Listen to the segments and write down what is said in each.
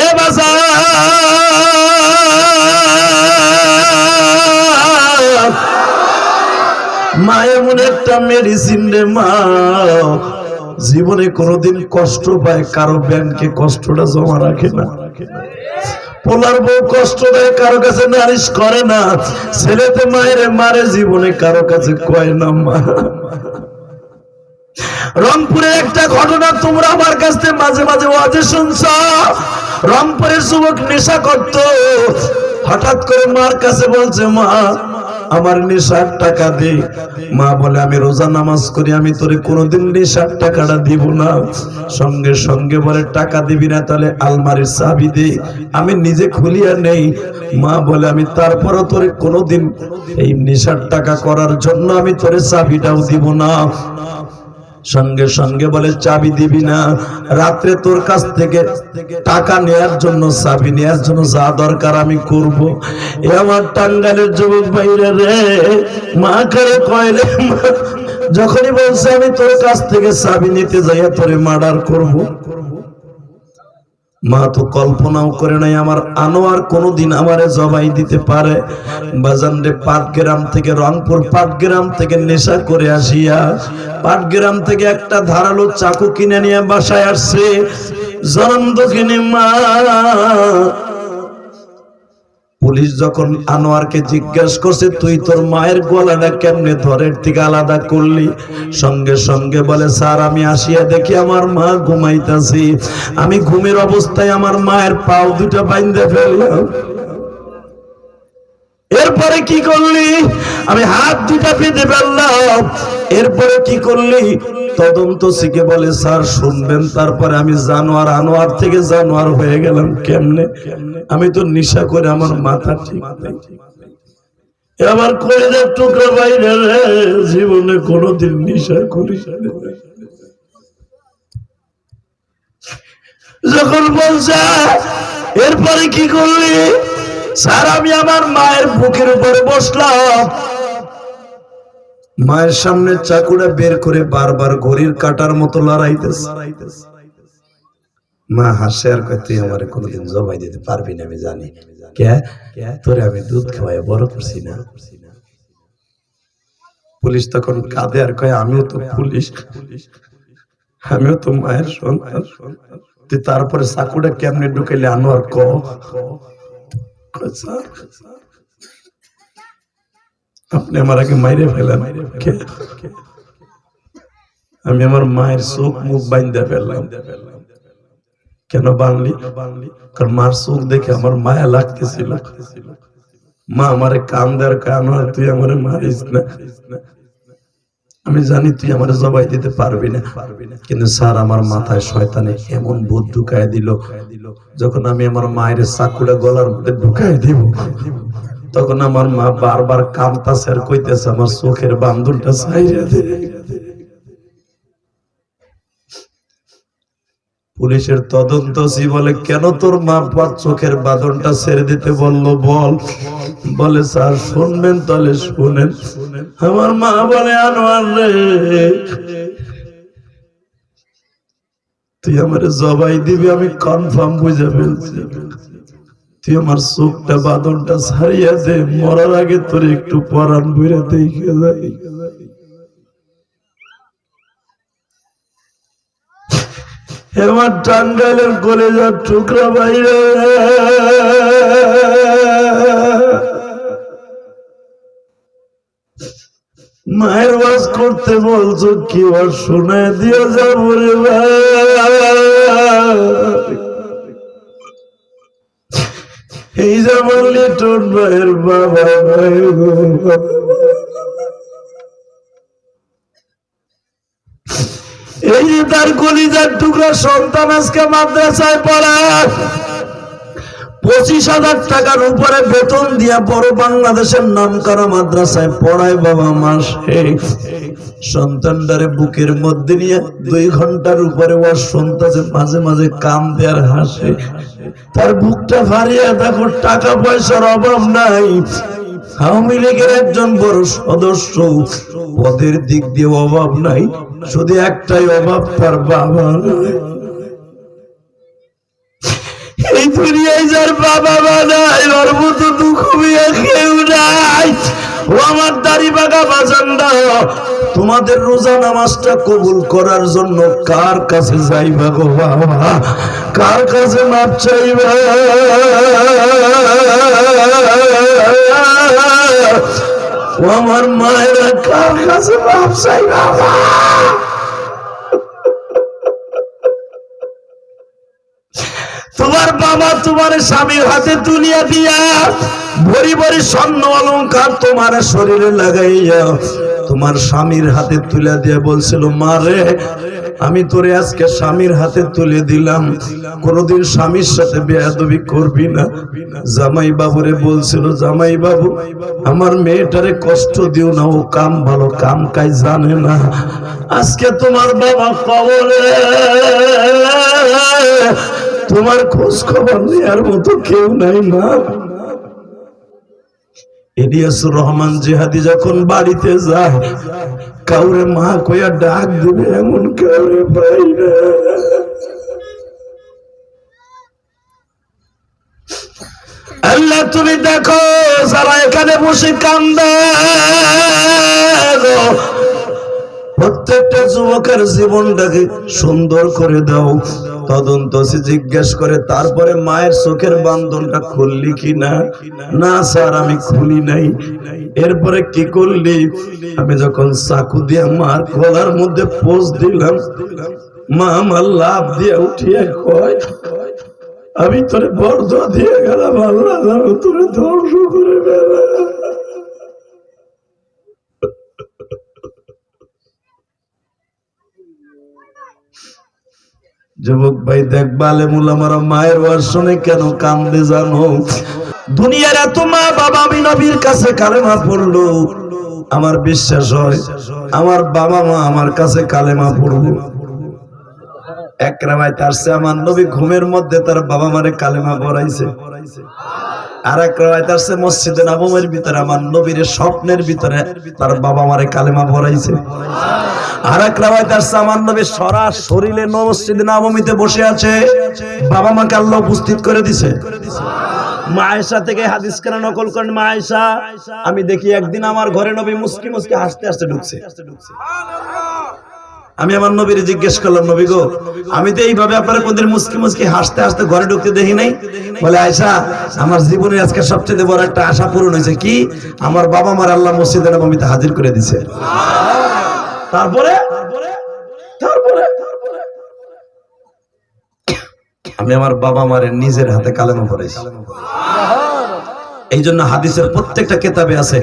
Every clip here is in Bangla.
এ মা এমন একটা মেডিসিন রে মা। জীবনে কোনোদিন কষ্ট পায়, কারও ব্যাংকে কষ্টটা জমা রাখে না। পোলার বউ কষ্ট দেয়, কারও কাছে নারিশ করে না। ছেলেতে মায়ের, মারে জীবনে কারও কাছে কয় না মা। রংপুরের একটা ঘটনা তোমরা আমার কাছ মাঝে মাঝে ওয়াজে শুনছ। রংপুরের যুবক নেশা করত। হঠাৎ করে মার কাছে বলছে, মা, আমার নেশার টাকা দে। মা বলে, আমি রোজা নামাজ করি, আমি তোরে কোনোদিন নেশার টাকাটা দিব না। সঙ্গে সঙ্গে বলে, টাকা দিবি না, তাহলে আলমারির চাবি দে। আমি নিজে খুলিয়া নেই। মা বলে, আমি তারপরও তোরে কোনোদিন এই নেশার টাকা করার জন্য আমি তোরে চাবিটাও দিব না। সঙ্গে সঙ্গে বলে, চাবি দিবি না। রাত্রে তোর কাছ থেকে টাকা নেয়ার জন্য, চাবি নেয়ার জন্য যা দরকার আমি করব। এ আমার টাঙ্গালের যুবক বাইরে রে, মা করে কয়লে যখনই বলছে আমি তোর কাছ থেকে চাবি নিতে যাইয়া তোরে মার্ডার করব। মা তো কল্পনাও করে নাই আমার আনোয়ার কোনোদিন আমারে জবাই দিতে পারে। বাজানরে পাটগ্রাম থেকে, রংপুর পাটগ্রাম থেকে নেশা করে আসিয়া পাটগ্রাম থেকে একটা ধারালো চাকু কিনে নিয়ে বাসায় আসছে। জনম দক্ষিণে মা পুলিশ যখন আনোয়ারকে জিজ্ঞাসা করছে, তুই তোর মায়ের গলাটা কেমনে ধরের থেকে আলাদা করলি? সঙ্গে সঙ্গে বলে, স্যার, আমি আসিয়া দেখি আমার মা ঘুমাইতাছি। আমি ঘুমের অবস্থায় আমার মায়ের পাও দুটা বাইন্দে ফেললাম। এরপরে কি করলি? আমি হাত দুটা পেতে ফেললাম। এরপরে কি করলি? তদন্ত শিখে বলে, স্যার, শুনবেন, তারপরে আমি জানোয়ার, আনোয়ার থেকে জানোয়ার হয়ে গেলাম, কেমনে? আমি তো নিশা করে আমার মাথা ঠিক আমার কলেজের টুকরা বাইরে জীবনে কোনোদিন নিশা করি যখন বলছে, এরপরে কি করলি? স্যার, আমি আমার মায়ের বুকের উপরে বসলাম। মায়ের সামনে চাকুটা বের করে বারবার ঘড়ির কাটার মতো লড়াইতেছে। মা হাসে আর কয় তুই আমার কোনোদিন জবাই দিতে পারবি না আমি জানি। কে? তোরে আমি দুধ খাওয়াই বড় করছি না। পুলিশ তখন কাঁদে আর কয় আমিও তো পুলিশ। আমিও তো মায়ের সন্তান। তুই তারপরে চাকুটা কেমনে ঢুকাইলে আনোয়ার ক? কয়, "স্যার, আপনি আমার আগে মাইরে ফেলেন? আমি আমার মায়ের চোখ, মুখ বাইন্দা ফেললাম। কেন বানলি? কারণ মার চোখ দেখে আমার মায়া লাগতেছিল। মা আমারে কান দেওয়ার কান হয়, তুই আমার মারিস না। আমি জানি তুই আমার জবাই দিতে পারবি না। কিন্তু স্যার, আমার মাথায় শয়তানে এমন ভূত ঢুকায় দিল, যখন আমি আমার মায়ের চাকুটা গলার মধ্যে ঢুকায় দিব। তখন আমার মা বারবার কামতাছে আর কইতেছে, আমার চোখের বান্ধনটা সাইরে দে। পুলিশের তদন্ত সি বলে, কেন তোর মা পাঁচ চোখের বাঁধনটা ছেড়ে দিতে বলল? বল। বলে, স্যার, শুনবেন তাহলে, শুনেন। আমার মা বলে, আনোয়ার রে, তুই আমার জবাই দিবি, আমি কনফার্ম বুঝে ফেলছি। তুই আমার চোখটা বাঁধনটা ছাড়িয়া দে, মরার আগে তোর একটু পরান বইরা দেখে যাই। আমার টাঙ্গাইলের কলেজার টুকরা বাইরে। মায়ের বাস করতে বলছো কি আর শোনায় দিয়ে যাব রে ভাই? এই যে বললি, তোর ভাইয়ের বাবা এই যে তার কলিজার টুকরা সন্তান আজকে মাদ্রাসায় পড়ায়। পঁচিশ হাজার টাকার উপরে বেতন দিয়া বড় বাংলাদেশের নাম করা মাদ্রাসায় পড়ায় বাবা মাসে সন্তানটারে বুকের মধ্যে নিয়ে দুই ঘণ্টার উপরে ওর সন্তানের মাঝে মাঝে কাম দেয়ার হাসে। তার বুকটা ফারিয়ে দেখো টাকা পয়সার অভাব নাই। আওয়ামী লীগের একজন বড় সদস্য পদের দিক দিয়ে অভাব নাই। শুধু একটাই অভাব, তার বাবা। এই দুনিয়ায় যার বাবা মা নাই, ওর মতো দুঃখ বিয়ে কেউ নাই। ও আমার দাড়ি বাগা তোমাদের রোজা নামাজটা কবুল করার জন্য কার কাছে যাইবা গো বাবা? কার কাছে মাপ চাইবা? আমার মায়েরা কার কাছে মাপ চাইবা তোমার বাবা তোমার স্বামীর হাতে তুলিয়া দিয়া ভরি ভরি স্বর্ণ অলংকার তোমার শরীরে লাগাইয়া তোমার স্বামীর হাতে তুলে দিয়ে বলছিল মারে আমি তোরে আজকে স্বামীর হাতে তুলে দিলাম। কোনদিন স্বামীর সাথে বেয়াদবি করবি না। জামাই বাবুরে বলছিল জামাই বাবু আমার মেয়েটারে কষ্ট দিও না, ও কাম ভালো, কাম কাজ জানে না। আজকে তোমার বাবা কবরে তোমার খোঁজ খবর নেওয়ার মতো কেউ নাই রহমান যখন বাড়িতে যায়, কাউরে মা কইয়া ডাক এমন কাউরে পাই না। আল্লাহ, তুমি দেখো, যারা এখানে বসে কান্দে প্রত্যেকটা যুবকের জীবনটাকে সুন্দর করে দাও। তদন্ত সে জিজ্ঞেস করে, তারপরে মায়ের চোখের বান্ধনটা খুললি কি না? না স্যার, আমি খুলি নাই। এরপরে কি করলি? আমি যখন চাকু দিয়ে মার গলার মধ্যে পোষ দিলাম, মা আমার লাভ দিয়ে উঠিয়ে কয়, আমি তোরে বর্ধ দিয়ে গেলাম, আল্লাহ তোরে ধ্বংস করে ফেলে যুবক ভাই দেখবা আলেমুল আমার মায়ের ওয়ার শুনে কেন কান্দে জানো? দুনিয়ার এত মা বাবা আমি নবীর কাছে কালেমা পড়ল। আমার বিশ্বাস হয়, আমার বাবা মা আমার কাছে কালেমা পড়ল। এক রামায় তার আমার নবী ঘুমের মধ্যে তার বাবা মারে কালেমা পড়াইছে। আর ভিতরে স্বপ্নের ভিতরে কালেমা পড়াইছে আর সরা শরীরে বসে আছে, বাবা উপস্থিত করে দিছে। মা আয়েশা থেকে হাদিস কেন নকল করেন? মা আয়েশা আমি দেখি একদিন আমার ঘরে নবী মুস্কি মুস্কি হাসতে হাসতে ঢুকছে। আমি আমার নবীর জিজ্ঞেস করলাম, নবী গো, আমি তো এইভাবে আপনার কোনদিন মুসকি মুসকি হাসতে হাসতে ঘরে ঢুকতে দেখি নাই? বলে আয়সা আমার জীবনে আজকে সবচেয়ে বড় একটা আশা পূরণ হয়েছে কি? আমার বাবা মার আল্লাহ মসজিদে নবমীতে হাজির করে দিছে তারপরে? তারপরে? আমি আমার বাবা মারের নিজের হাতে কালেমা পড়েছি এই জন্য হাদিসের প্রত্যেকটা কেতাবে আছে,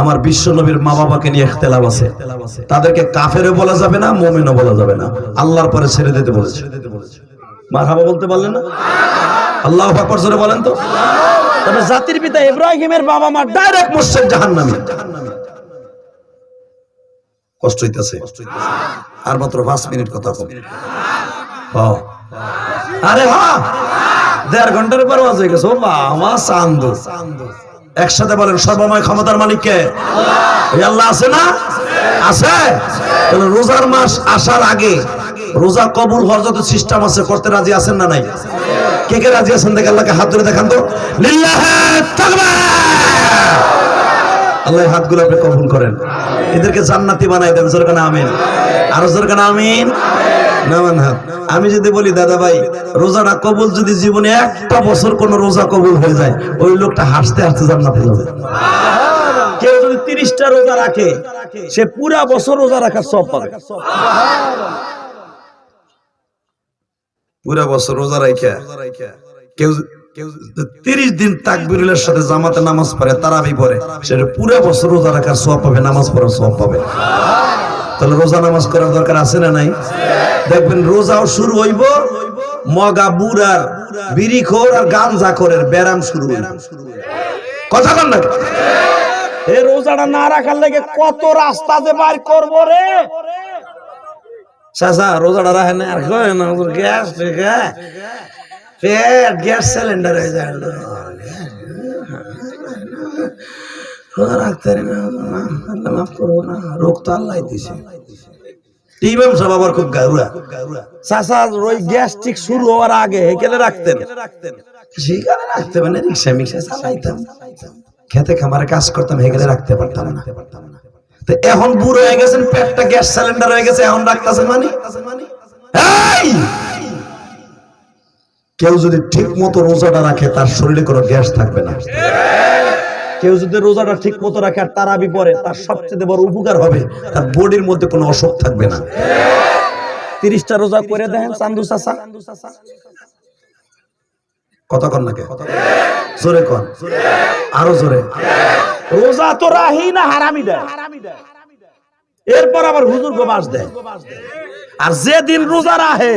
আমার বিশ্ব নবীর মা বাবাকে নিয়ে ইখতিলাফ আছে। তাদেরকে কাফেরও বলা যাবে না, মুমিনও বলা যাবে না। আল্লাহর পরে ছেড়ে দিতে বলেছে। মার হাবা বলতে পারলেন না? আল্লাহ আকবার জোরে বলেন তো। তবে জাতির পিতা ইব্রাহিমের বাবা মা ডাইরেক্ট মুশরিক জাহান্নামী। কষ্ট হইতাছে। আর মাত্র 5 মিনিট কথা কম। হ্যাঁ। আরে হ্যাঁ। দেড় ঘণ্টার পর হয়ে গেছে। ও বাবা চান্দু। একসাথে বলেন, সর্বময় ক্ষমতার মালিক কে আল্লাহ আছে না? আছে? রোজার মাস আসার আগে রোজা কবুল হওয়ার যত সিস্টেম আছে, করতে রাজি আছেন না নাই? কে কে রাজি আছেন দেখে আল্লাহকে হাত ধরে দেখান তো। আল্লাহ হাতগুলো আপনি কবুল করেন। এদেরকে জান্নাতি বানাই দেন, জোর কানা আমিন। আরও জোর কানা আমিন। আমি যদি বলি, দাদা ভাই, রোজাটা কবুল যদি জীবনে একটা বছর কোন রোজা কবুল হয়ে যায়, ওই লোকটা হাসতে হাসতে জান্নাতে যাবে। কেউ যদি তিরিশটা রোজা রাখে, সে পুরা বছর রোজা রাখার সব পাবে। পুরা বছর রোজা রাখা কেউ তিরিশ দিন তাকবিরুলের সাথে জামাতে নামাজ পড়ে, তারাবি পড়ে সেটা পুরা বছর রোজা রাখার সব পাবে, নামাজ পড়ার সব পাবে। তাহলে রোজা নামাজ করার দরকার আছে না নাই? দেখবেন রোজাও শুরু হইব মগা বুড়ার বিড়ি খোর আর গাঞ্জা খোরের ব্যারাম শুরু হইব। কথা কন না এই রোজাটা না রাখার লেগে কত রাস্তা যে বার করব রে? চাচা রোজাটা রাখেন না আর কয় না গ্যাস পেট গ্যাস সিলিন্ডার হয়ে যায়। শুরু হওয়ার আগে রাখতেন। মানে খেতে খামারে কাজ করতাম হেগেলে রাখতে পারতাম না। তো এখন বুড়ো হয়ে গেছেন, পেটটা গ্যাস সিলিন্ডার হয়ে গেছে, এখন রাখতেছেন মানে? কেউ যদি ঠিক মতো রোজাটা রাখে, তার শরীরে কোনো গ্যাস থাকবে না। কেউ যদি রোজাটা ঠিক মতো রাখে আর তারাবি পরে, তার সবচেয়ে বড় উপকার হবে, তার বডির মধ্যে কোনো অসুখ থাকবে না। তিরিশটা রোজা করে দেখেন চান্দু দেয়। আর যেদিন রোজা রাহে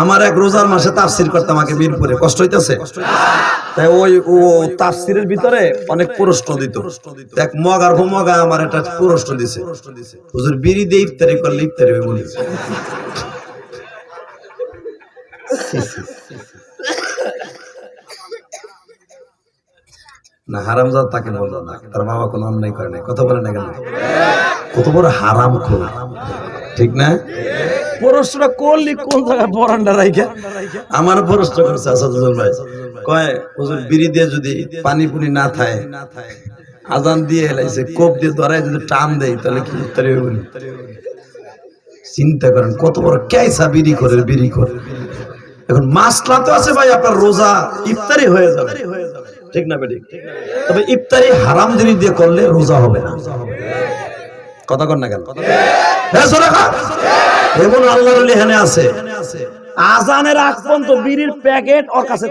আমার এক রোজার মাসে তাফসির করতাম আমাকে মিরপুরে কষ্ট হইতেছে? তাই ওই ও তাফসিরের ভিতরে অনেক প্রশ্ন দিত। এক মগার মগা আমার একটা প্রশ্ন দিছে। হুজুর, বিড়ি দিয়ে ইফতারি করলে ইফতারি হবে বলি না হারামজাদ তাকে বলল না। তার বাবা কোনো অন্যায় করে নাই। কথা বলে না কেন? কত বড় হারাম খোর ঠিক না? প্রশ্নটা করলি কোন জায়গায় বরান্ডা রাইখা? আমার প্রশ্ন করছে আসাদুল ভাই। কয়, হুজুর, বিড়ি দিয়ে যদি পানি পুনি না থাকে আজান দিয়ে হেলাইছে, কোপ দিয়ে ধরায় যদি টান দেয়, তাহলে কি হবে চিন্তা করেন, কত বড় ক্যাইসা বিড়ি করে বিড়ি করে। এখন মাসলা তো আছে ভাই, আপনার রোজা ইফতারি হয়ে যাবে। ঠিক না বেটি? তবে ইফতারি হারাম জিনিস দিয়ে করলে রোজা হবে না। কথা কর না কেন। এমন আল্লাহর এখানে আছে। আজানের আগ পর্যন্ত বিড়ির প্যাকেট ওর কাছে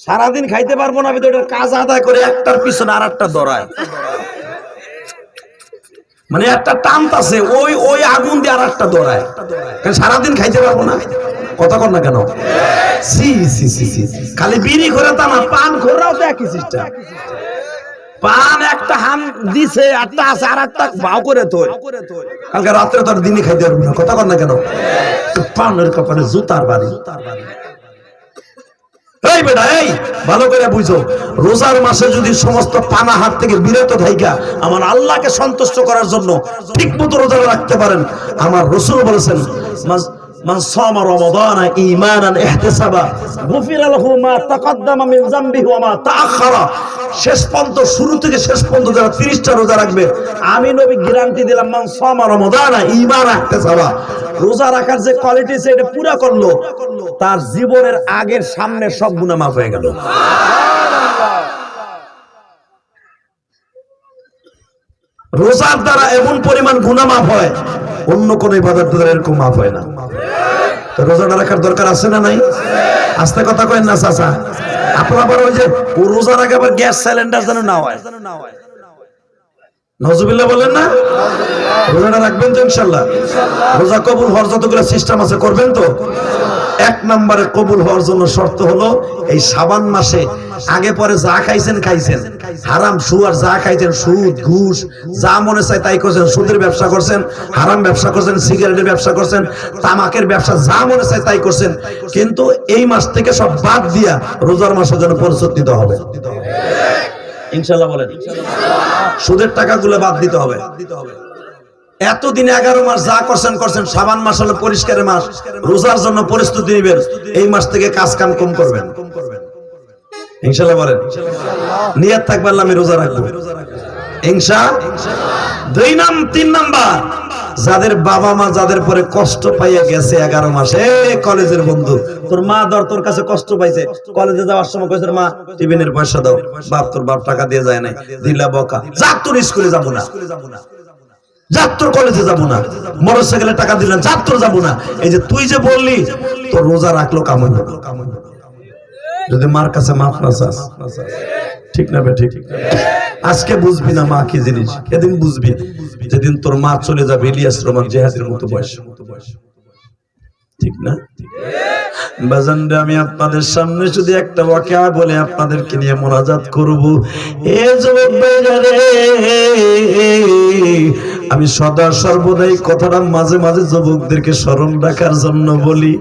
সারাদিন খাইতে পারব না ভিতরে কাজ আদায় করে একটার পিছনে আর একটা দৌড়ায় মানে একটা টানতাছে ওই ওই আগুন দিয়ে আর একটা দৌড়ায় সারাদিন খাইতে পারব না। কথা কর না কেন? সি সি সি সি খালি বিড়ি করে তা না পান ওরাও তো একই সিস্টেম পান একটা হাম দিছে একটা আছে আর একটা করে তোর কালকে রাত্রে তো আর দিনই খাইতে পারব না। কথা কর না কেন? পানের কপালে জুতার বাড়ি। এই বেটা, এই, ভালো করে বুঝো। রোজার মাসে যদি সমস্ত পানা হাত থেকে বিরত থাইকা, আমার আল্লাহকে সন্তুষ্ট করার জন্য ঠিক মতো রোজা রাখতে পারেন। আমার রসুল বলেছেন মান রমাদানা ঈমানান ইহতিসাবা, গুফিরা লাহু মা তাকাদ্দামা মিন যামবিহি ওয়া মা তাআখারা। শেষ পর্যন্ত, শুরু থেকে শেষ পর্যন্ত যারা 30টা রোজা রাখবে, আমি নবী গ্যারান্টি দিলাম, মান সামা রমাদানা ঈমান ইহতিসাবা। রোজা রাখার যে কোয়ালিটি সে এটা পুরা করল। তার জীবনের আগের সামনের সব গুনাহ মাফ হয়ে গেল। রোজার দ্বারা এমন পরিমাণ গুনা মাফ হয়, অন্য কোন ইবাদত দ্বারা এরকম মাফ হয় না। তো রোজাটা রাখার দরকার আছে না নাই? আস্তে কথা কয়েন না, চাচা। আপনার আবার ওই যে রোজা রাখে আবার গ্যাস সিলিন্ডার যেন না হয় যেন না হয়। বলেন না? রোজাটা রাখবেন তো ইনশাল্লাহ। রোজা কবুল হওয়ার যতগুলো সিস্টেম আছে, করবেন তো? এক নম্বরে কবুল হওয়ার জন্য শর্ত হলো, এই সাবান মাসে আগে পরে যা খাইছেন খাইছেন। হারাম সুয়ার যা খাইছেন, সুদ, ঘুষ, যা মনে চায় তাই করছেন। সুদের ব্যবসা করছেন, হারাম ব্যবসা করছেন, সিগারেটের ব্যবসা করছেন, তামাকের ব্যবসা যা মনে চায় তাই করছেন। কিন্তু এই মাস থেকে সব বাদ দিয়া রোজার মাসের জন্য পরিশোধ হবে। ইনশাল্লাহ বলেন। সুদের টাকাগুলো বাদ দিতে হবে। এতদিন এগারো মাস যা করছেন করছেন, সাবান মাস হলো পরিষ্কারের মাস। রোজার জন্য প্রস্তুতি নিবেন। এই মাস থেকে কাজ কাম কম করবেন। ইনশাল্লাহ বলেন। নিয়ত থাকবে আল্লাহ, আমি রোজা রাখব। ইনশা দুই নাম, তিন নাম্বার। যাদের বাবা মা যাদের পরে কষ্ট পাইয়া গেছে এগারো মাসে কলেজের বন্ধু, তোর মা ধর তোর কাছে কষ্ট পাইছে, কলেজে যাওয়ার সময় কইছে, মা টিফিনের পয়সা দাও, বাপ তোর বাপ টাকা দিয়ে যায় নাই দিলা বকা, যাক তোর স্কুলে যাব না, যাক তোর কলেজে যাব না মোটর সাইকেলে টাকা দিলেন যাক তোর যাব না। এই যে তুই যে বললি, তোর রোজা রাখল কামন। যদি মার কাছে মাফ না চাস, ঠিক না বে, ঠিক আজকে বুঝবি না মা কি জিনিস? সেদিন বুঝবি যেদিন তোর মা চলে যাবে ইলিয়াস রহমান জেহাজের মতো বয়স। ঠিক না? আমি আপনাদের সামনে শুধু একটা ওয়াকিয়া বলে আপনাদেরকে নিয়ে মোনাজাত করব। এ আমি সদা সর্বদাই কথাটা মাঝে মাঝে যুবকদেরকে স্মরণ রাখার জন্য বলি।